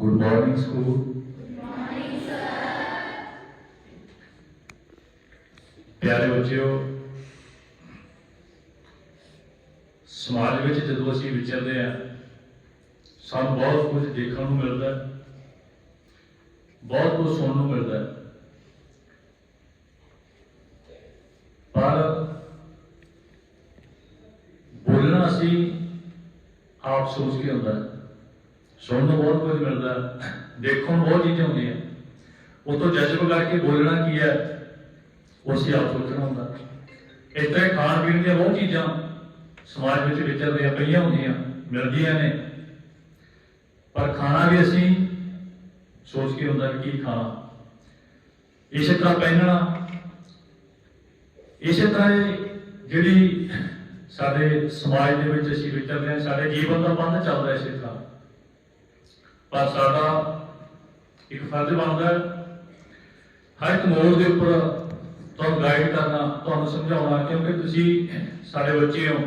Good morning, school. ਪਿਆਰੇ ਬੱਚਿਓ ਸਮਾਜ ਵਿੱਚ ਜਦੋਂ ਅਸੀਂ ਵਿਚਰਦੇ ਆ ਸਾਨੂੰ ਬਹੁਤ ਕੁਝ ਦੇਖਣ ਨੂੰ ਮਿਲਦਾ ਬਹੁਤ ਕੁਝ ਸੁਣਨ ਨੂੰ ਮਿਲਦਾ ਪਰ ਬੋਲਣਾ ਅਸੀਂ ਆਪ ਸੋਚ ਕੇ ਹੁੰਦਾ ਹੈ। ਸੁਣਨ ਨੂੰ ਬਹੁਤ ਕੁਝ ਮਿਲਦਾ, ਦੇਖਣ ਨੂੰ ਬਹੁਤ ਚੀਜ਼ਾਂ ਹੁੰਦੀਆਂ। ਉਹ ਤੋਂ ਜਜ਼ਬ ਕਰਕੇ ਬੋਲਣਾ ਕੀ ਹੈ, ਉਹ ਅਸੀਂ ਆਪ ਸੋਚਣਾ ਹੁੰਦਾ। ਇਸ ਤਰ੍ਹਾਂ ਖਾਣ ਪੀਣ ਦੀਆਂ ਬਹੁਤ ਚੀਜ਼ਾਂ ਸਮਾਜ ਵਿੱਚ ਵਿਚਰਦੀਆਂ ਪਈਆਂ ਹੁੰਦੀਆਂ, ਮਿਲਦੀਆਂ ਨੇ। ਪਰ ਖਾਣਾ ਵੀ ਅਸੀਂ ਸੋਚ ਕੇ ਹੁੰਦਾ ਕਿ ਕੀ ਖਾਣਾ ਇਸੇ ਤਰ੍ਹਾਂ ਪਹਿਨਣਾ, ਇਸੇ ਤਰ੍ਹਾਂ ਜਿਹੜੀ ਸਾਡੇ ਸਮਾਜ ਦੇ ਵਿੱਚ ਅਸੀਂ ਵਿਚਰਦੇ ਹਾਂ, ਸਾਡੇ ਜੀਵਨ ਦਾ ਬੰਧ ਚੱਲਦਾ ਇਸੇ ਤਰ੍ਹਾਂ। ਪਰ ਸਾਡਾ ਇੱਕ ਫਰਜ਼ ਬਣਦਾ ਹੈ, ਹਰ ਇੱਕ ਮੋੜ ਦੇ ਉੱਪਰ ਤੁਹਾਨੂੰ ਗਾਈਡ ਕਰਨਾ, ਤੁਹਾਨੂੰ ਸਮਝਾਉਣਾ, ਕਿਉਂਕਿ ਤੁਸੀਂ ਸਾਡੇ ਬੱਚੇ ਹੋ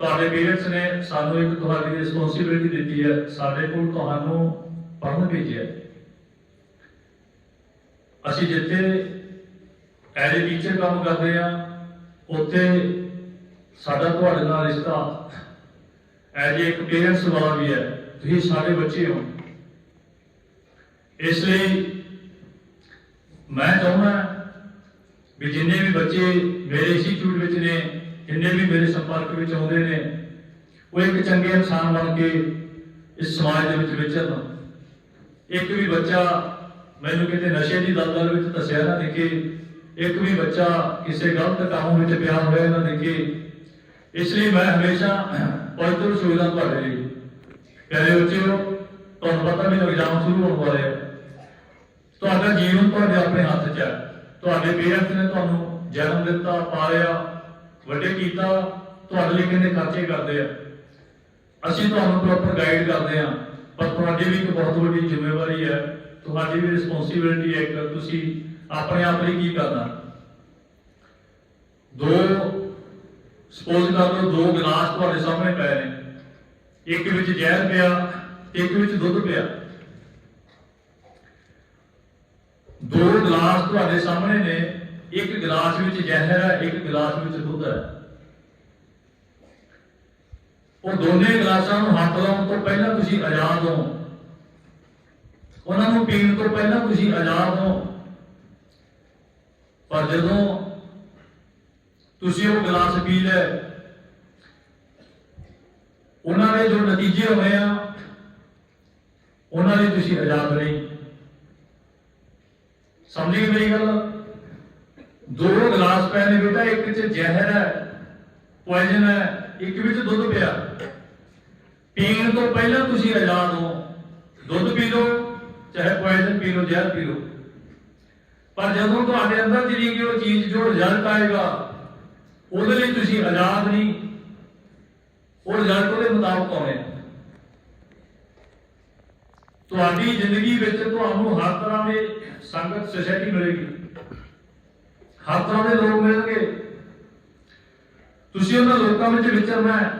ਤੁਹਾਡੇ ਪੇਰੈਂਟਸ ਨੇ ਸਾਨੂੰ ਇੱਕ ਤੁਹਾਡੀ ਰਿਸਪੌਂਸਿਬਿਲਿਟੀ ਦਿੱਤੀ ਹੈ, ਸਾਡੇ ਕੋਲ ਤੁਹਾਨੂੰ ਪੜ੍ਹਨ ਭੇਜਿਆ ਹੈ। ਅਸੀਂ ਜਿੱਥੇ ਐਜ਼ ਏ ਟੀਚਰ ਕੰਮ ਕਰਦੇ ਆ ਉੱਥੇ ਸਾਡਾ ਤੁਹਾਡੇ ਨਾਲ ਰਿਸ਼ਤਾ ਐਜ਼ ਇੱਕ ਪੇਰੈਂਟਸ ਵਾਲਾ ਵੀ ਹੈ ਤੁਸੀਂ ਸਾਰੇ ਬੱਚੇ ਹੋ। ਇਸ ਲਈ ਮੈਂ ਚਾਹੁੰਦਾ ਵੀ ਜਿੰਨੇ ਵੀ ਬੱਚੇ ਮੇਰੇ ਇੰਸਟੀਚਿਊਟ ਵਿੱਚ ਨੇ, ਜਿੰਨੇ ਵੀ ਮੇਰੇ ਸੰਪਰਕ ਵਿੱਚ ਆਉਂਦੇ ਨੇ, ਉਹ ਇੱਕ ਚੰਗੇ ਇਨਸਾਨ ਬਣ ਕੇ ਇਸ ਸਮਾਜ ਦੇ ਵਿੱਚ ਵਿਚਰਨ। ਇੱਕ ਵੀ ਬੱਚਾ ਮੈਨੂੰ ਕਿਤੇ ਨਸ਼ੇ ਦੀ ਦਲਦਲ ਵਿੱਚ ਦੱਸਿਆ ਨਾ ਦੇਖੇ, ਇੱਕ ਵੀ ਬੱਚਾ ਕਿਸੇ ਗਲਤ ਕੰਮ ਵਿੱਚ ਪਿਆ ਹੋਇਆ ਨਾ ਦੇਖੇ। ਇਸ ਲਈ ਮੈਂ ਹਮੇਸ਼ਾ ਪਵਿੱਤਰ ਸੋਚਦਾ ਤੁਹਾਡੇ ਲਈ। ਪਿਆਰੇ ਬੱਚਿਓ ਤੁਹਾਨੂੰ ਪਤਾ ਵੀ ਐਗਜ਼ਾਮ ਸ਼ੁਰੂ ਹੋਣ ਵਾਲੇ ਆ। ਤੁਹਾਡਾ ਜੀਵਨ ਤੁਹਾਡੇ ਆਪਣੇ ਹੱਥ 'ਚ ਹੈ ਤੁਹਾਡੇ ਪੇਰੈਂਟਸ ਨੇ ਤੁਹਾਨੂੰ ਜਨਮ ਦਿੱਤਾ, ਪਾਲਿਆ, ਵੱਡੇ ਕੀਤਾ, ਤੁਹਾਡੇ ਲਈ ਕਿੰਨੇ ਖਰਚੇ ਕਰਦੇ ਆ। ਅਸੀਂ ਤੁਹਾਨੂੰ ਪ੍ਰੋਪਰ ਗਾਈਡ ਕਰਦੇ ਆ, ਪਰ ਤੁਹਾਡੀ ਵੀ ਇੱਕ ਬਹੁਤ ਵੱਡੀ ਜ਼ਿੰਮੇਵਾਰੀ ਹੈ। ਤੁਹਾਡੀ ਵੀ ਰਿਸਪੌਂਸਿਬਿਲਟੀ ਹੈ ਕਿ ਤੁਸੀਂ ਆਪਣੇ ਆਪ ਲਈ ਕੀ ਕਰਨਾ। ਦੋ ਸਪੋਜ਼ ਕਰ ਲਓ ਦੋ ਗਲਾਸ ਤੁਹਾਡੇ ਸਾਹਮਣੇ ਪਏ ਨੇ। ਇੱਕ ਵਿੱਚ ਜ਼ਹਿਰ ਪਿਆ, ਇੱਕ ਵਿੱਚ ਦੁੱਧ ਪਿਆ। ਦੋ ਗਲਾਸ ਤੁਹਾਡੇ ਸਾਹਮਣੇ ਨੇ, ਇੱਕ ਗਲਾਸ ਵਿੱਚ ਜ਼ਹਿਰ ਹੈ, ਇੱਕ ਗਲਾਸ ਵਿੱਚ ਦੁੱਧ ਹੈ। ਉਹ ਦੋਨੇ ਗਲਾਸਾਂ ਨੂੰ ਹੱਥ ਲਾਉਣ ਤੋਂ ਪਹਿਲਾਂ ਤੁਸੀਂ ਆਜ਼ਾਦ ਹੋ। ਉਹਨਾਂ ਨੂੰ ਪੀਣ ਤੋਂ ਪਹਿਲਾਂ ਤੁਸੀਂ ਆਜ਼ਾਦ ਹੋ। ਪਰ ਜਦੋਂ ਤੁਸੀਂ ਉਹ ਗਲਾਸ ਪੀ ਲਿਆ ਉਹਨਾਂ ਦੇ ਜੋ ਨਤੀਜੇ ਹੋਏ ਆ, ਉਹਨਾਂ ਲਈ ਤੁਸੀਂ ਆਜ਼ਾਦ ਨਹੀਂ। ਸਮਝੀ ਗਏ ਮੇਰੀ ਗੱਲ? ਦੋ ਗਲਾਸ ਪਏ ਨੇ ਬੇਟਾ ਇੱਕ ਚ ਜ਼ਹਿਰ ਹੈ ਪੋਇਜ਼ਨ ਹੈ, ਇੱਕ ਵਿੱਚ ਦੁੱਧ ਪਿਆ। ਪੀਣ ਤੋਂ ਪਹਿਲਾਂ ਤੁਸੀਂ ਆਜ਼ਾਦ ਹੋ। ਦੁੱਧ ਪੀ ਲਓ, ਚਾਹੇ ਪੋਇਜ਼ਨ ਪੀ ਲਓ, ਜ਼ਹਿਰ ਪੀ ਲਓ। ਪਰ ਜਦੋਂ ਤੁਹਾਡੇ ਅੰਦਰ ਜਿਹੜੀ ਕਿ ਉਹ ਚੀਜ਼ ਜੋ ਰਿਜ਼ਲਟ ਆਏਗਾ, ਉਹਦੇ ਲਈ ਤੁਸੀਂ ਆਜ਼ਾਦ ਨਹੀਂ। ਉਹ ਰਿਜ਼ਲਟ ਉਹਦੇ ਮੁਤਾਬਕ ਆਉਣੇ ਤੁਹਾਡੀ ਜ਼ਿੰਦਗੀ ਵਿੱਚ ਤੁਹਾਨੂੰ ਹਰ ਤਰ੍ਹਾਂ ਦੇ ਸੰਗਤ ਸੋਸਾਇਟੀ ਮਿਲੇਗੀ। ਹਰ ਤਰ੍ਹਾਂ ਦੇ ਲੋਕ ਮਿਲਣਗੇ। ਤੁਸੀਂ ਉਹਨਾਂ ਲੋਕਾਂ ਵਿੱਚ ਵਿਚਰਨਾ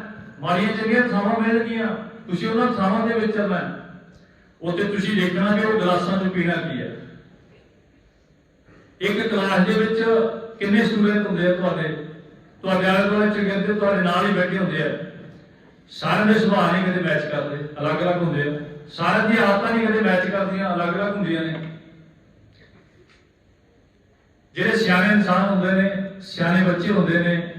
ਮਾੜੀਆਂ ਚੰਗੀਆਂ ਥਾਵਾਂ ਮਿਲਣਗੀਆਂ। ਤੁਸੀਂ ਉਹਨਾਂ ਥਾਵਾਂ ਦੇ ਵਿਚਰਨਾ ਹੈ। ਉੱਥੇ ਤੁਸੀਂ ਦੇਖਣਾ ਕਿ ਉਹ ਗਲਾਸਾਂ 'ਚ ਪੀਣਾ ਕੀ ਹੈ। ਇੱਕ ਕਲਾਸ ਦੇ ਵਿੱਚ ਕਿੰਨੇ ਸਟੂਡੈਂਟ ਹੁੰਦੇ ਆ ਤੁਹਾਡੇ? ਤੁਹਾਡੇ ਆਲੇ ਦੁਆਲੇ ਚੰਗੇ ਤੁਹਾਡੇ ਨਾਲ ਹੀ ਬੈਠੇ ਹੁੰਦੇ ਆ। ਸਾਰਿਆਂ ਦੇ ਸੁਭਾਅ ਨਹੀਂ ਕਦੇ ਮੈਚ ਕਰਦੇ, ਅਲੱਗ-ਅਲੱਗ ਹੁੰਦੇ ਆ। ਸਾਰਿਆਂ ਦੀਆਂ ਆਦਤਾਂ ਨਹੀਂ ਕਦੇ ਮੈਚ ਕਰਦੀਆਂ, ਅਲੱਗ-ਅਲੱਗ ਹੁੰਦੀਆਂ ਨੇ। ਜਿਹੜੇ ਸਿਆਣੇ ਇਨਸਾਨ ਹੁੰਦੇ ਨੇ, ਸਿਆਣੇ ਬੱਚੇ ਹੁੰਦੇ ਨੇ,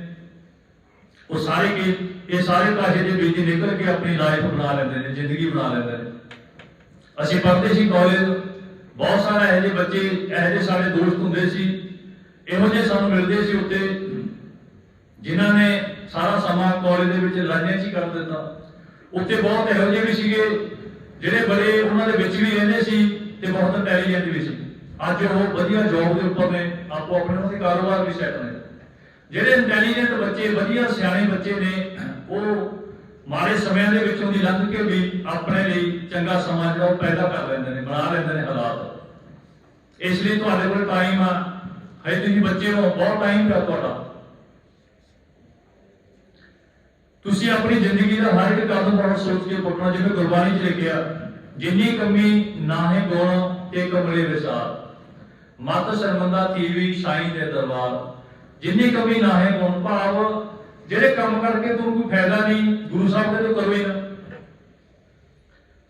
ਉਹ ਸਾਰੇ ਕੀ, ਇਹ ਸਾਰੇ ਪਾਸੇ ਦੇ ਵਿੱਚ ਨਿਕਲ ਕੇ ਆਪਣੀ ਲਾਈਫ ਬਣਾ ਲੈਂਦੇ ਨੇ, ਜ਼ਿੰਦਗੀ ਬਣਾ ਲੈਂਦੇ ਨੇ। ਅਸੀਂ ਪੜ੍ਹਦੇ ਸੀ ਕਾਲਜ ਬਹੁਤ ਸਾਰੇ ਇਹੋ ਜਿਹੇ ਬੱਚੇ, ਇਹੋ ਜਿਹੇ ਸਾਡੇ ਦੋਸਤ ਹੁੰਦੇ ਸੀ। ਇਹੋ ਜਿਹੇ ਸਾਨੂੰ ਮਿਲਦੇ ਸੀ ਉੱਤੇ ਜਿਨ੍ਹਾਂ ਨੇ ਸਾਰਾ ਸਮਾਂ ਕਾਲਜ ਦੇ ਵਿੱਚ ਲਾਈਆਂ 'ਚ ਹੀ ਕਰ ਦਿੱਤਾ। ਉੱਥੇ ਬਹੁਤ ਇਹੋ ਜਿਹੇ ਵੀ ਸੀਗੇ, ਜਿਹੜੇ ਬੜੇ ਉਹਨਾਂ ਦੇ ਵਿੱਚ ਵੀ ਰਹਿੰਦੇ ਸੀ ਤੇ ਬਹੁਤ ਇੰਟੈਲੀਜੈਂਟ ਵੀ ਸੀ। ਅੱਜ ਉਹ ਵਧੀਆ ਜੌਬ ਦੇ ਉੱਪਰ ਨੇ, ਆਪੋ ਆਪਣੇ ਉਹਨਾਂ ਦੇ ਕਾਰੋਬਾਰ ਵੀ ਸੈੱਟ ਨੇ। ਜਿਹੜੇ ਇੰਟੈਲੀਜੈਂਟ ਬੱਚੇ, ਵਧੀਆ ਸਿਆਣੇ ਬੱਚੇ ਨੇ, ਉਹ ਮਾੜੇ ਸਮਿਆਂ ਦੇ ਵਿੱਚੋਂ ਦੀ ਲੰਘ ਕੇ ਵੀ ਆਪਣੇ ਲਈ ਚੰਗਾ ਸਮਾਂ ਜਿਹੜਾ ਉਹ ਪੈਦਾ ਕਰ ਲੈਂਦੇ ਨੇ, ਬਣਾ ਲੈਂਦੇ ਨੇ ਹਾਲਾਤ। ਇਸ ਲਈ ਤੁਹਾਡੇ ਕੋਲ ਟਾਈਮ ਆ। ਹਜੇ ਤੁਸੀਂ ਬੱਚੇ ਹੋ, ਬਹੁਤ ਟਾਈਮ ਹੈ ਤੁਹਾਡਾ। ਤੁਸੀਂ ਆਪਣੀ ਜ਼ਿੰਦਗੀ ਦਾ ਹਰ ਇੱਕ ਕਦਮ ਬਹੁਤ ਸੋਚ ਕੇ ਪੁੱਟਣਾ, ਜਿਵੇਂ ਗੁਰਬਾਣੀ 'ਚ ਲਿਖਿਆ, ਜਿੰਨੀ ਕਮੀ ਨਾਹੇ ਗੁਣ ਤੇ ਕਮਲੇ ਵਿਸਾਰ। ਮਤ ਸ਼ਰਮੰਦਾ ਤੀਵੀ, ਸਾਈਂ ਦੇ ਦਰਬਾਰ। ਜਿੰਨੀ ਕਮੀ ਨਾਹੇ ਗੁਣ ਭਾਵ, ਜਿਹੜੇ ਕੰਮ ਕਰਕੇ ਤੁਹਾਨੂੰ ਕੋਈ ਫਾਇਦਾ ਨਹੀਂ, ਗੁਰੂ ਸਾਹਿਬ ਦੇ ਤੋਂ ਕਰੋ ਹੀ ਨਾ।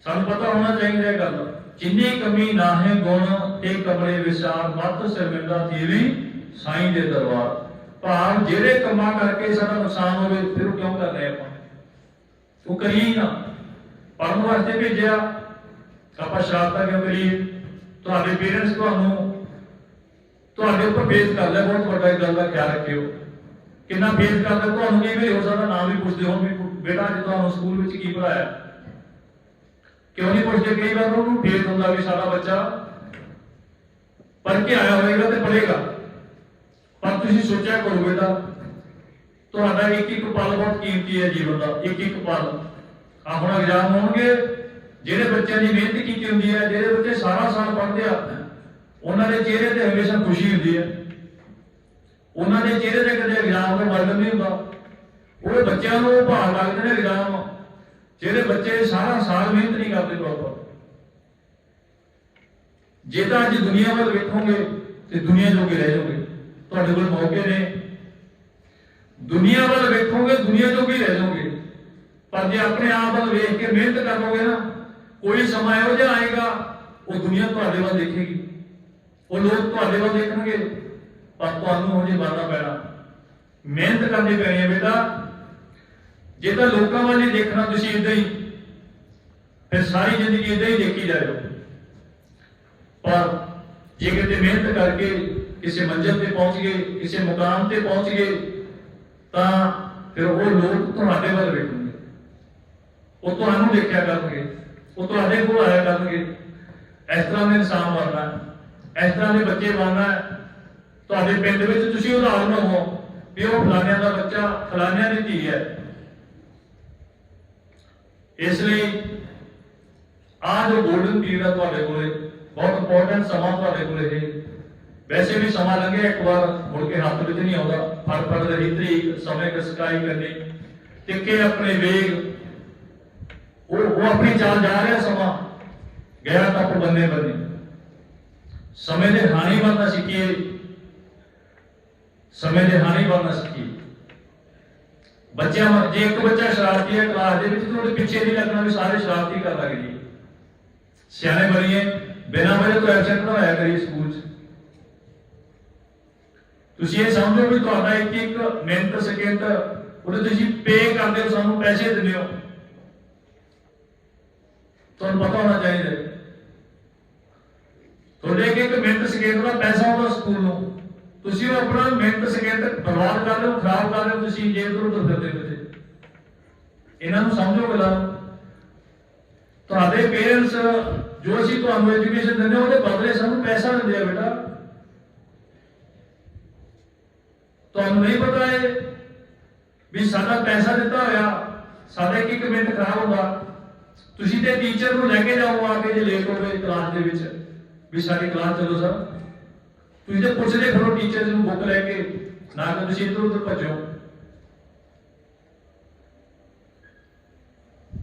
ਸਾਨੂੰ ਪਤਾ ਹੋਣਾ ਚਾਹੀਦਾ ਇਹ ਗੱਲ। ਜਿੰਨੀ ਕਮੀ ਨਾਹੇ ਗੁਣ ਤੇ ਕਮਲੇ ਵਿਚਾਰ ਮਤ ਸ਼ਰਮਿੰਦਾ ਤੀਵੀ, ਸਾਈਂ ਦੇ ਦਰਬਾਰ। ਭਾਵ ਜਿਹੜੇ ਕੰਮਾਂ ਕਰਕੇ ਸਾਡਾ ਨੁਕਸਾਨ ਹੋਵੇ, ਫਿਰ ਉਹ ਕਿਉਂ ਕਰ ਰਹੇ ਆਪਾਂ? ਉਹ ਕਰੀਏ ਨਾ। ਪੜਨ ਵਾਸਤੇ ਭੇਜਿਆ। ਆਪਾਂ ਸ਼ਰਾਰਤਾਂ ਕਿਉਂ ਕਰੀਏ? ਤੁਹਾਡੇ ਪੇਰੈਂਟਸ ਤੁਹਾਨੂੰ ਤੁਹਾਡੇ ਉੱਪਰ ਬੇਸ ਕਰ ਲਿਆ। ਬਹੁਤ ਵੱਡਾ ਗੱਲ ਦਾ ਖਿਆਲ ਰੱਖਿਓ। ਕਿੰਨਾ ਬੇਸ ਕਰਦਾ ਤੁਹਾਨੂੰ ਕਈ ਵਾਰੀ ਹੋ ਸਕਦਾ ਨਾਮ ਵੀ ਪੁੱਛਦੇ ਹੋ ਵੀ, ਬੇਟਾ, ਅੱਜ ਤੁਹਾਨੂੰ ਸਕੂਲ ਵਿੱਚ ਕੀ ਪੜਾਇਆ ਕਿਉਂ ਨਹੀਂ ਪੁੱਛਦੇ? ਕਈ ਵਾਰ ਉਹਨੂੰ ਫੇਰ ਹੁੰਦਾ ਵੀ ਸਾਡਾ ਬੱਚਾ ਪੜ੍ਹ ਕੇ ਆਇਆ ਹੋਵੇਗਾ ਤੇ ਪੜ੍ਹੇਗਾ। ਪਰ ਤੁਸੀਂ ਸੋਚਿਆ ਕਰੋ ਬੇਟਾ, ਤੁਹਾਡਾ ਇੱਕ ਇੱਕ ਪਲ ਬਹੁਤ ਕੀਮਤੀ ਹੈ ਜੀਵਨ ਦਾ, ਇੱਕ ਇੱਕ ਪਲ। ਆ ਹੁਣ ਐਗਜ਼ਾਮ ਹੋਣਗੇ, ਜਿਹੜੇ ਬੱਚਿਆਂ ਦੀ ਮਿਹਨਤ ਕੀਤੀ ਹੁੰਦੀ ਹੈ, ਜਿਹੜੇ ਬੱਚੇ ਸਾਰਾ ਸਾਲ ਪੜ੍ਹਦੇ ਆ, ਉਹਨਾਂ ਦੇ ਚਿਹਰੇ ਤੇ ਹਮੇਸ਼ਾ ਖੁਸ਼ੀ ਹੁੰਦੀ ਹੈ। ਉਹਨਾਂ ਦੇ ਚਿਹਰੇ ਤੇ ਕਦੇ ਐਗਜ਼ਾਮ ਦਾ ਮਰਦ ਨਹੀਂ ਹੁੰਦਾ। ਉਹ ਬੱਚਿਆਂ ਨੂੰ ਭਾਰ ਲੱਗਦੇ ਨੇ ਐਗਜ਼ਾਮ ਜਿਹੜੇ ਬੱਚੇ ਸਾਰਾ ਸਾਲ ਮਿਹਨਤ ਨਹੀਂ ਕਰਦੇ ਪ੍ਰੋਪਰ ਜੇ ਤਾਂ ਅੱਜ ਦੁਨੀਆ ਵੱਲ ਵੇਖੋਗੇ, ਤੇ ਦੁਨੀਆ ਜੋਗੇ ਰਹਿ ਜਾਓਗੇ। ਤੁਹਾਡੇ ਕੋਲ ਮੌਕੇ ਨੇ। ਦੁਨੀਆ ਵੱਲ ਵੇਖੋਗੇ, ਦੁਨੀਆ ਵੀ ਰਹਿ ਜਾਓਗੇ। ਪਰ ਜੇ ਆਪਣੇ ਆਪ ਵੱਲ ਵੇਖ ਕੇ ਮਿਹਨਤ ਕਰੋਗੇ ਨਾ, ਕੋਈ ਸਮਾਂ ਇਹੋ ਜਿਹਾ ਆਏਗਾ, ਉਹ ਦੁਨੀਆ ਤੁਹਾਡੇ ਵੱਲ ਦੇਖੇਗੀ। ਉਹ ਲੋਕ ਤੁਹਾਡੇ ਵੱਲ ਦੇਖਣਗੇ, ਪਰ ਤੁਹਾਨੂੰ ਹਜੇ ਬਣਨਾ ਪੈਣਾ। ਮਿਹਨਤ ਕਰਨੀ ਪੈਣੀ ਹੈ ਬੇਟਾ। ਜੇ ਤਾਂ ਲੋਕਾਂ ਵੱਲ ਹੀ ਦੇਖਣਾ, ਤੁਸੀਂ ਇਦਾਂ ਹੀ, ਫਿਰ ਸਾਰੀ ਜ਼ਿੰਦਗੀ ਇਦਾਂ ਹੀ ਦੇਖੀ ਜਾਇਓ। ਪਰ ਜੇ ਕਿਤੇ ਮਿਹਨਤ ਕਰਕੇ ਕਿਸੇ ਮੰਜ਼ਿਲ ਤੇ ਪਹੁੰਚ ਗਏ, ਕਿਸੇ ਮੁਕਾਮ ਤੇ ਪਹੁੰਚ ਗਏ, ਤਾਂ ਫਿਰ ਉਹ ਲੋਕ ਤੁਹਾਡੇ ਵੱਲ ਵੇਖਣਗੇ। ਉਹ ਤੁਹਾਨੂੰ ਦੇਖਿਆ ਕਰਨਗੇ, ਉਹ ਤੁਹਾਡੇ ਕੋਲ ਆਇਆ ਕਰਨਗੇ। ਇਸ ਤਰ੍ਹਾਂ ਦੇ ਇਨਸਾਨ ਬਣਨਾ ਇਸ ਤਰ੍ਹਾਂ ਦੇ ਬੱਚੇ ਬਣਨਾ ਤੁਹਾਡੇ ਪਿੰਡ ਵਿੱਚ ਤੁਸੀਂ ਉਦਾਹਰਨ ਹੋ ਵੀ ਉਹ ਫਲਾਣਿਆਂ ਦਾ ਬੱਚਾ ਫਲਾਣਿਆਂ ਦੀ ਧੀ ਹੈ। ਇਸ ਲਈ ਆਹ ਜੋ ਗੋਲਡਨ ਪੀਰੀਅਡ ਆ ਤੁਹਾਡੇ ਕੋਲੇ, ਬਹੁਤ ਇੰਪੋਰਟੈਂਟ ਸਮਾਂ ਤੁਹਾਡੇ ਕੋਲੇ ਇਹ ਵੈਸੇ ਵੀ ਸਮਾਂ ਲੰਘਿਆ ਇੱਕ ਵਾਰ ਮੁੜ ਕੇ ਹੱਥ ਵਿੱਚ ਨਹੀਂ ਆਉਂਦਾ ਫੜ ਫੜ ਰਹੀ ਤਰੀਕ ਸਮੇਂ ਕਸਕਾਈ ਕਰਨੀ ਟਿੱਕੇ ਆਪਣੇ ਵੇਗ ਉਹ ਉਹ ਆਪਣੀ ਚਾਲ ਜਾ ਰਿਹਾ ਸਮਾਂ ਗਿਆ ਤੱਕ ਬੰਨੇ ਬੰਨੇ ਸਮੇਂ ਦੇ ਹਾਨੀ ਬਣਨਾ ਸਿੱਖੀਏ ਸਮੇਂ ਦੇ ਹਾਨੀ ਬਣਨਾ ਸਿੱਖੀਏ ਬੱਚਿਆਂ ਨੂੰ ਜੇ ਇੱਕ ਬੱਚਾ ਸ਼ਰਾਰਤੀ ਹੈ ਕਲਾਸ ਦੇ ਵਿੱਚ ਤਾਂ ਉਹਦੇ ਪਿੱਛੇ ਨਹੀਂ ਲੱਗਣਾ ਵੀ ਸਾਰੇ ਸ਼ਰਾਰਤੀ ਕਰ ਲੱਗ ਜੀ ਸਿਆਣੇ ਬਣੀਏ ਬਿਨਾਂ ਵਜ੍ਹਾ ਤੋਂ ਐਬਸੈਂਟ ਨਾ ਹੋਇਆ ਕਰੀਏ ਸਕੂਲ 'ਚ ਤੁਸੀਂ ਇਹ ਸਮਝੋ ਵੀ ਤੁਹਾਡਾ ਇੱਕ ਇੱਕ ਮਿੰਟ ਸਕਿੰਟ ਉਹਦੇ ਤੁਸੀਂ ਪੇ ਕਰਦੇ ਹੋ, ਸਾਨੂੰ ਪੈਸੇ ਦਿੰਦੇ ਹੋ। ਤੁਹਾਨੂੰ ਪਤਾ ਹੋਣਾ ਚਾਹੀਦਾ। ਤੁਹਾਡੇ ਇੱਕ ਇੱਕ ਮਿੰਟ ਸਕਿੰਟ ਦਾ ਪੈਸਾ ਆਉਂਦਾ ਸਕੂਲ ਨੂੰ। ਤੁਸੀਂ ਉਹ ਆਪਣਾ ਮਿੰਟ ਸਕਿੰਟ ਬਰਬਾਦ ਕਰ ਰਹੇ ਹੋ, ਖਰਾਬ ਕਰ ਰਹੇ ਹੋ, ਤੁਸੀਂ ਜੇ ਤੋਂ ਉਧਰ ਫਿਰਦੇ ਫਿਰਦੇ ਇਹਨਾਂ ਨੂੰ ਸਮਝੋ ਗੱਲਾਂ। ਤੁਹਾਡੇ ਪੇਰੈਂਟਸ ਜੋ ਅਸੀਂ ਤੁਹਾਨੂੰ ਐਜੂਕੇਸ਼ਨ ਦਿੰਦੇ ਉਹਦੇ ਬਦਲੇ ਸਾਨੂੰ ਪੈਸਾ ਦਿੰਦੇ ਆ ਬੇਟਾ। ਤੁਹਾਨੂੰ ਨਹੀਂ ਪਤਾ ਹੈ ਵੀ ਸਾਡਾ ਪੈਸਾ ਦਿੱਤਾ ਹੋਇਆ, ਸਾਡਾ ਇੱਕ ਇੱਕ ਖਰਾਬ ਹੁੰਦਾ। ਤੁਸੀਂ ਤੇ ਟੀਚਰ ਨੂੰ ਲੈ ਕੇ ਜਾਓ ਆ ਕੇ ਜੇ ਲੇਟ ਹੋਵੇ ਕਲਾਸ ਦੇ ਵਿੱਚ, ਵੀ ਸਾਡੀ ਕਲਾਸ ਚੱਲੋ ਸਰ ਤੁਸੀਂ ਤੇ ਪੁੱਛਦੇ ਫਿਰੋ ਟੀਚਰ ਨੂੰ ਬੁੱਕ ਲੈ ਕੇ, ਨਾ ਕਿ ਤੁਸੀਂ ਇੱਧਰ ਉੱਧਰ ਭੱਜੋ।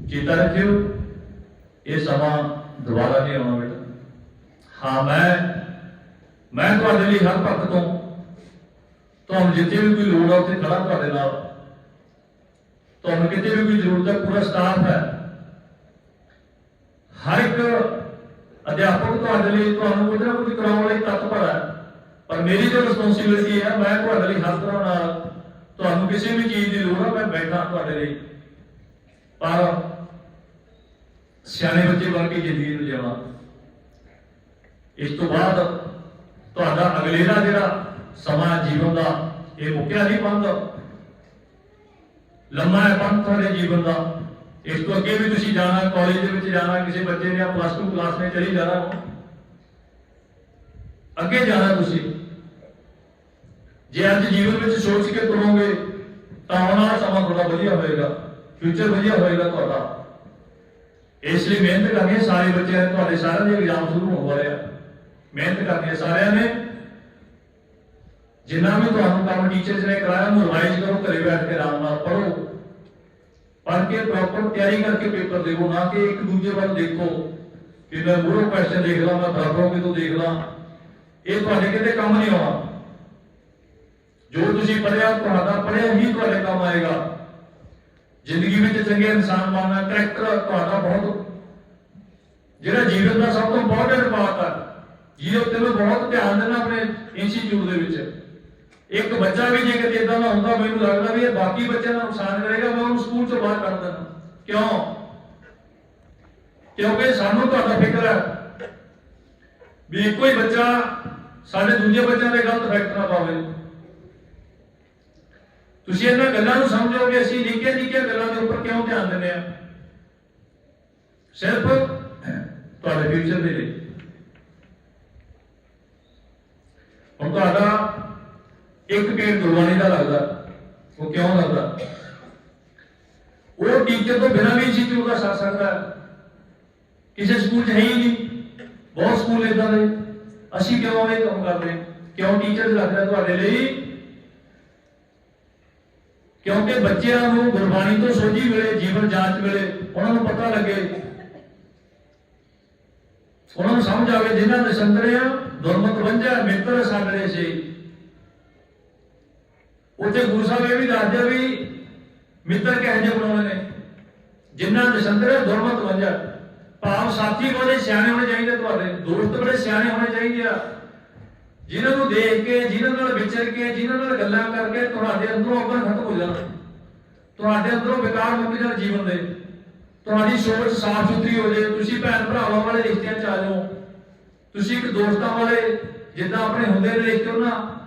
ਚੇਤਾ ਰੱਖਿਓ, ਇਹ ਸਮਾਂ ਦੁਬਾਰਾ ਨਹੀਂ ਆਉਣਾ ਬੇਟਾ। ਹਾਂ, ਮੈਂ ਮੈਂ ਤੁਹਾਡੇ ਲਈ ਹਰ ਪੱਖ ਤੋਂ ਤੁਹਾਨੂੰ ਜਿੱਥੇ ਵੀ ਕੋਈ ਲੋੜ ਆ, ਉੱਥੇ ਖੜਾ ਤੁਹਾਡੇ ਨਾਲ ਤੁਹਾਨੂੰ ਕਿਤੇ ਵੀ ਕੋਈ ਜ਼ਰੂਰਤ ਹੈ ਪੂਰਾ ਸਟਾਫ ਹੈ। ਹਰ ਇੱਕ ਅਧਿਆਪਕ ਤੁਹਾਡੇ ਲਈ ਤੁਹਾਨੂੰ ਕੁਝ ਨਾ ਕੁਝ ਕਰਾਉਣ ਲਈ ਤਤਪਰ ਹੈ। ਪਰ ਮੇਰੀ ਜੋ ਰਿਸਪੌਂਸਿਬਿਲਟੀ ਹੈ, ਮੈਂ ਤੁਹਾਡੇ ਲਈ ਹਰ ਤਰ੍ਹਾਂ ਨਾਲ ਤੁਹਾਨੂੰ ਕਿਸੇ ਵੀ ਚੀਜ਼ ਦੀ ਲੋੜ ਹੈ ਮੈਂ ਬੈਠਾ ਤੁਹਾਡੇ ਲਈ। ਪਰ ਸਿਆਣੇ ਬੱਚੇ ਬਣ ਕੇ ਜ਼ਿੰਦਗੀ ਨੂੰ ਜਿਉਣਾ। ਇਸ ਤੋਂ ਬਾਅਦ ਤੁਹਾਡਾ ਅਗਲੇਰਾ ਜਿਹੜਾ ਸਮਾਂ ਜੀਵਨ ਦਾ, ਇਹ ਮੁੱਕਿਆ ਨਹੀਂ ਪੰਥ। ਲੰਮਾ ਹੈ ਪੰਥ ਤੁਹਾਡੇ ਜੀਵਨ ਦਾ। ਇਸ ਤੋਂ ਅੱਗੇ ਵੀ ਤੁਸੀਂ ਜਾਣਾ ਕਾਲਜ ਦੇ ਵਿੱਚ ਜਾਣਾ, ਕਿਸੇ ਬੱਚੇ ਨੇ ਪਲੱਸ 2 ਕਲਾਸ ਨੇ ਚਲੀ ਜਾਣਾ। ਅੱਗੇ ਜਾਣਾ ਤੁਸੀਂ। ਜੇ ਅੱਜ ਜੀਵਨ ਵਿੱਚ ਸੋਚ ਕੇ ਤੁਰੋਗੇ, ਤਾਂ ਆਉਣ ਵਾਲਾ ਸਮਾਂ ਤੁਹਾਡਾ ਵਧੀਆ ਹੋਏਗਾ। ਫਿਊਚਰ ਵਧੀਆ ਹੋਏਗਾ ਤੁਹਾਡਾ। ਇਸ ਲਈ ਮਿਹਨਤ ਕਰਨੀ ਸਾਰੇ ਬੱਚਿਆਂ ਨੇ, ਤੁਹਾਡੇ ਸਾਰਿਆਂ ਦੇ ਐਗਜ਼ਾਮ ਸ਼ੁਰੂ ਹੋਣ ਵਾਲੇ ਆ। ਮਿਹਨਤ ਕਰਨੀ ਸਾਰਿਆਂ ਨੇ ਜਿੰਨਾ ਵੀ ਤੁਹਾਨੂੰ ਕੰਮ ਟੀਚਰਸ ਨੇ ਕਰਾਇਆ, ਉਹਨੂੰ ਰਿਵਾਈਜ਼ ਕਰੋ, ਘਰੇ ਬੈਠ ਕੇ ਆਰਾਮ ਨਾਲ ਪੜ੍ਹੋ। ਪੜ੍ਹ ਕੇ ਪ੍ਰੋਪਰ ਤਿਆਰੀ ਕਰਕੇ ਪੇਪਰ ਦੇਵੋ, ਨਾ ਕਿ ਇੱਕ ਦੂਜੇ ਵੱਲ ਦੇਖੋ ਕਿ ਮੈਂ ਮੂਰੋ ਕੁਐਸਚਨ ਦੇਖ ਲਾਂ, ਮੈਂ ਬਰਾਬਰੋਂ ਕਿਤੋਂ ਦੇਖ ਲਾਂ। ਇਹ ਤੁਹਾਡੇ ਕਿਤੇ ਕੰਮ ਨਹੀਂ ਆਉਣਾ। ਜੋ ਤੁਸੀਂ ਪੜ੍ਹਿਆ, ਤੁਹਾਡਾ ਪੜ੍ਹਿਆ ਹੀ ਤੁਹਾਡੇ ਕੰਮ ਆਏਗਾ। ਜ਼ਿੰਦਗੀ ਵਿੱਚ ਚੰਗੇ ਇਨਸਾਨ ਬਣਨਾ ਕਰੈਕਟਰ ਤੁਹਾਡਾ ਬਹੁਤ ਜਿਹੜਾ ਜੀਵਨ ਦਾ ਸਭ ਤੋਂ ਇੰਪੋਰਟੈਂਟ ਪਾਰਟ ਹੈ ਜਿਹਦੇ ਉੱਤੇ ਮੈਂ ਬਹੁਤ ਧਿਆਨ ਦੇਣਾ ਆਪਣੇ ਇੰਸਟੀਚਿਊਟ ਦੇ ਵਿੱਚ। ਇੱਕ ਬੱਚਾ ਵੀ ਜੇ ਕਿਤੇ ਇਦਾਂ ਦਾ ਹੁੰਦਾ, ਮੈਨੂੰ ਲੱਗਦਾ ਵੀ ਇਹ ਬਾਕੀ ਬੱਚਿਆਂ ਦਾ ਨੁਕਸਾਨ ਕਰੇਗਾ, ਮੈਂ ਉਹਨੂੰ ਸਕੂਲ ਤੋਂ ਬਾਹਰ ਕੱਢ ਦੇਣਾ ਕਿਉਂ? ਕਿਉਂਕਿ ਸਾਨੂੰ ਤੁਹਾਡਾ ਫਿਕਰ ਹੈ ਵੀ ਇੱਕੋ ਹੀ ਬੱਚਾ ਸਾਡੇ ਦੂਜੇ ਬੱਚਿਆਂ ਦੇ ਗਲਤ ਇਫੈਕਟ ਨਾ ਪਾਵੇ। ਤੁਸੀਂ ਇਹਨਾਂ ਗੱਲਾਂ ਨੂੰ ਸਮਝੋਗੇ ਅਸੀਂ ਨਿੱਕੀਆਂ ਨਿੱਕੀਆਂ ਗੱਲਾਂ ਦੇ ਉੱਪਰ ਕਿਉਂ ਧਿਆਨ ਦਿੰਦੇ ਆ ਸਿਰਫ ਤੁਹਾਡੇ ਫਿਊਚਰ ਦੇ ਲਈ। ਹੁਣ ਤੁਹਾਡਾ ਇੱਕ ਪੇੜ ਗੁਰਬਾਣੀ ਦਾ ਲੱਗਦਾ, ਉਹ ਕਿਉਂ ਲੱਗਦਾ? ਉਹ ਟੀਚਰ ਤੋਂ ਬਿਨਾਂ ਵੀ ਇੰਸਟੀਚਿਊਟ ਦਾ ਸਾਥ ਸਕਦਾ। ਕਿਸੇ ਸਕੂਲ 'ਚ ਹੈ ਹੀ ਨਹੀਂ। ਬਹੁਤ ਸਕੂਲ ਇਦਾਂ ਦੇ। ਅਸੀਂ ਕਿਉਂ ਇਹ ਕੰਮ ਕਰਦੇ? ਹਾਂ? ਕਿਉਂ ਟੀਚਰ ਰੱਖਦਾ ਤੁਹਾਡੇ ਲਈ? ਕਿਉਂਕਿ ਬੱਚਿਆਂ ਨੂੰ ਗੁਰਬਾਣੀ ਤੋਂ ਸੋਝੀ ਵੇਲੇ ਜੀਵਨ ਜਾਂਚ ਵੇਲੇ ਉਹਨਾਂ ਨੂੰ ਪਤਾ ਲੱਗੇ। ਉਹਨਾਂ ਨੂੰ ਸਮਝ ਆਵੇ ਜਿਨ੍ਹਾਂ ਦੇ ਆ, ਦੁਰਮਤ ਵੰਜਾ ਮਿੱਤਰ ਸਾਡਰੇ ਸੀ। ਉੱਥੇ ਗੁਰੂ ਸਾਹਿਬ ਇਹ ਵੀ ਦੱਸਦੇ ਵੀ ਮਿੱਤਰ ਕਿਹੋ ਜਿਹੇ ਬਣਾਉਣੇ ਨੇ? ਜਿਨ੍ਹਾਂ ਦੇ ਦੁਰਮਤ ਵੰਜਾ ਭਾਵ ਸਾਥੀ ਬੜੇ ਸਿਆਣੇ ਹੋਣੇ ਚਾਹੀਦੇ ਤੁਹਾਡੇ, ਦੋਸਤ ਬੜੇ ਸਿਆਣੇ ਹੋਣੇ ਚਾਹੀਦੇ ਆ। ਜਿਨ੍ਹਾਂ ਨੂੰ ਦੇਖ ਕੇ, ਜਿਨ੍ਹਾਂ ਨਾਲ ਵਿਚਰ ਕੇ, ਜਿਨ੍ਹਾਂ ਨਾਲ ਗੱਲਾਂ ਕਰਕੇ ਤੁਹਾਡੇ ਅੰਦਰੋਂ ਅਵਰ ਖਤਮ ਹੋ ਜਾਣਾ। ਤੁਹਾਡੇ ਅੰਦਰੋਂ ਵਿਕਾਰ ਮੁੱਕ ਜਾਣ ਜੀਵਨ ਦੇ। ਤੁਹਾਡੀ ਸੋਚ ਸਾਫ਼ ਸੁਥਰੀ ਹੋ ਜਾਏ ਤੁਸੀਂ ਭੈਣ ਭਰਾਵਾਂ ਵਾਲੇ ਰਿਸ਼ਤਿਆਂ 'ਚ ਆ ਜਾਓ। ਤੁਸੀਂ ਇੱਕ ਦੋਸਤਾਂ ਵਾਲੇ, ਜਿੱਦਾਂ ਆਪਣੇ ਹੁੰਦੇ ਨੇ ਰਿਸ਼ਤੇ ਉਹਨਾਂ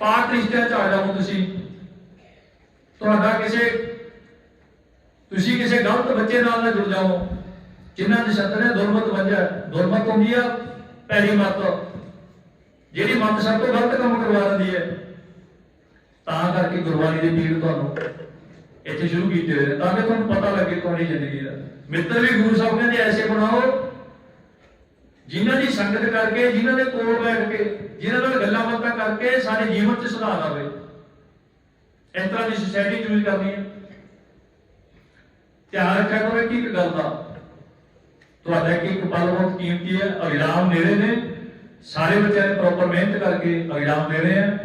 ਪਾਕ ਰਿਸ਼ਤਿਆਂ 'ਚ ਆ ਜਾਓ ਤੁਸੀਂ। ਤੁਹਾਡਾ ਕਿਸੇ, ਤੁਸੀਂ ਕਿਸੇ ਗਲਤ ਬੱਚੇ ਨਾਲ ਨਾ ਜੁੜ ਜਾਓ। ਜਿਨ੍ਹਾਂ ਦੇ ਸੱਤ ਨੇ ਦੁਰਮਤ ਵੰਜਾ ਦੁਰਮਤ ਹੁੰਦੀ ਆ ਪਹਿਲੀ ਮੱਤ। ਜਿਹੜੀ ਮੱਤ ਸਭ ਤੋਂ ਗਲਤ ਕੰਮ ਕਰਵਾ ਦਿੰਦੀ ਹੈ। ਤਾਂ ਕਰਕੇ ਗੁਰਬਾਣੀ ਦੇ ਪੀੜ ਤੁਹਾਨੂੰ ਇੱਥੇ ਸ਼ੁਰੂ ਕੀਤੇ ਹੋਏ ਤਾਂ ਕਿ ਤੁਹਾਨੂੰ ਪਤਾ ਲੱਗੇ ਤੁਹਾਡੀ ਜ਼ਿੰਦਗੀ ਦਾ। ਮਿੱਤਰ ਵੀ ਗੁਰੂ ਸਾਹਿਬ ਕਹਿੰਦੇ, ਐਸੇ ਬਣਾਓ ਜਿਨ੍ਹਾਂ ਦੀ ਸੰਗਤ ਕਰਕੇ, ਜਿਨ੍ਹਾਂ ਦੇ ਕੋਲ ਬੈਠ ਕੇ, ਜਿਨ੍ਹਾਂ ਨਾਲ ਗੱਲਾਂ ਬਾਤਾਂ ਕਰਕੇ ਸਾਡੇ ਜੀਵਨ 'ਚ ਸੁਧਾਰ ਆਵੇ। ਇਸ ਤਰ੍ਹਾਂ ਦੀ ਸੁਸਾਇਟੀ ਚੂਜ਼ ਕਰਨੀ ਹੈ। ਧਿਆਨ ਰੱਖਿਆ ਕਰੋ ਇੱਕ ਇੱਕ ਗੱਲ ਦਾ। ਤੁਹਾਡਾ ਇੱਕ ਇੱਕ ਪਲ ਬਹੁਤ ਕੀਮਤੀ ਹੈ। ਅਗਜ਼ਾਮ ਦੇ ਰਹੇ ਨੇ। ਸਾਰੇ ਬੱਚਿਆਂ ਨੇ ਪ੍ਰੋਪਰ ਮਿਹਨਤ ਕਰਕੇ ਅਗਿਜਾਮ ਦੇ ਰਹੇ ਆ।